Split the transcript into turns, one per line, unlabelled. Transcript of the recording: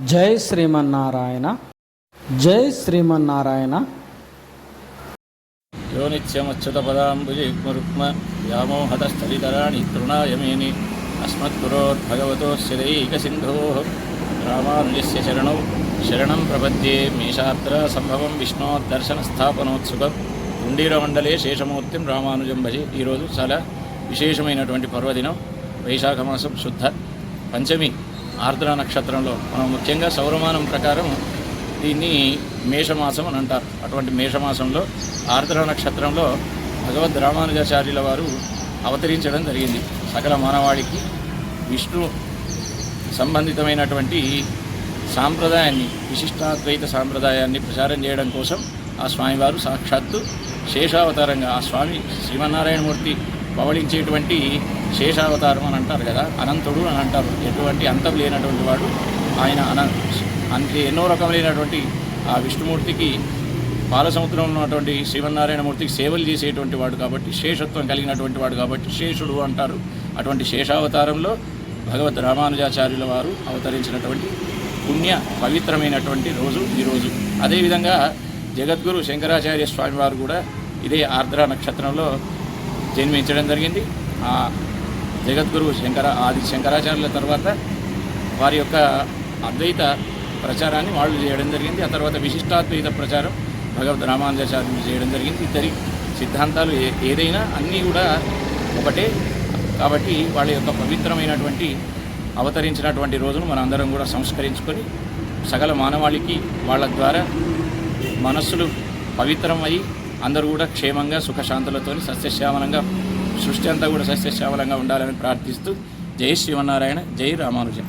జై శ్రీమన్నారాయణ. జై శ్రీమన్నారాయణ.
యో నిత్యమచ్యుతపదాంబుజయుగ్మరుక్మ వ్యామోహతస్థలితరాణి తృణాయమేని. అస్మద్గురోద్భగవతోస్యదైకసింధో రామానుజస్య శరణౌ. శరణం ప్రపద్యే మేషాత్ర సంభవం విష్ణోదర్శనస్థాపనోత్సుకం. కుండీరమండలే శేషమూర్తిం రామానుజం భజే. ఈరోజు చాలా విశేషమైనటువంటి పర్వదినం వైశాఖ మాసం శుద్ధ పంచమి ఆర్ద్ర నక్షత్రంలో. మనం ముఖ్యంగా సౌరమానం ప్రకారం దీన్ని మేషమాసం అని అంటారు. అటువంటి మేషమాసంలో ఆర్ద్ర నక్షత్రంలో భగవద్ రామానుజాచార్యుల వారు అవతరించడం జరిగింది. సకల మానవాళికి విష్ణు సంబంధితమైనటువంటి సాంప్రదాయాన్ని విశిష్టాద్వైత సాంప్రదాయాన్ని ప్రచారం చేయడం కోసం ఆ స్వామివారు సాక్షాత్తు శేషావతారంగా ఆ స్వామి శ్రీమన్నారాయణమూర్తి పవళించేటువంటి శేషావతారం అని అంటారు కదా అనంతుడు అని అంటారు. ఎటువంటి అంతం లేనటువంటి వాడు ఆయన అన అంతే ఎన్నో రకములైనటువంటి ఆ విష్ణుమూర్తికి బాలసముద్రంలో ఉన్నటువంటి శ్రీమన్నారాయణమూర్తికి సేవలు చేసేటువంటి వాడు కాబట్టి శేషత్వం కలిగినటువంటి వాడు కాబట్టి శేషుడు అంటారు. అటువంటి శేషావతారంలో భగవత్ రామానుజాచార్యుల వారు అవతరించినటువంటి పుణ్య పవిత్రమైనటువంటి రోజు ఈరోజు అదేవిధంగా జగద్గురు శంకరాచార్య స్వామి వారు కూడా ఇదే ఆర్ద్ర నక్షత్రంలో జన్మించడం జరిగింది. ఆ జగద్గురు శంకర ఆది శంకరాచార్యుల తర్వాత వారి యొక్క అద్వైత ప్రచారాన్ని వాళ్ళు చేయడం జరిగింది. ఆ తర్వాత విశిష్టాద్వైత ప్రచారం భగవద్ రామానుజాచార్యులు చేయడం జరిగింది. ఇద్దరి సిద్ధాంతాలు ఏ- ఏదైనా అన్నీ కూడా ఒకటే. కాబట్టి వాళ్ళ యొక్క పవిత్రమైనటువంటి అవతరించినటువంటి రోజును మనం అందరం కూడా సంస్కరించుకొని సకల మానవాళికి వాళ్ళ ద్వారా మనస్సులు పవిత్రమై అందరూ కూడా క్షేమంగా సుఖశాంతులతో సస్యశ్యామలంగా సృష్టి అంతా కూడా సస్యశ్యామలంగా ఉండాలని ప్రార్థిస్తూ జై శ్రీమన్నారాయణ జై రామానుజన్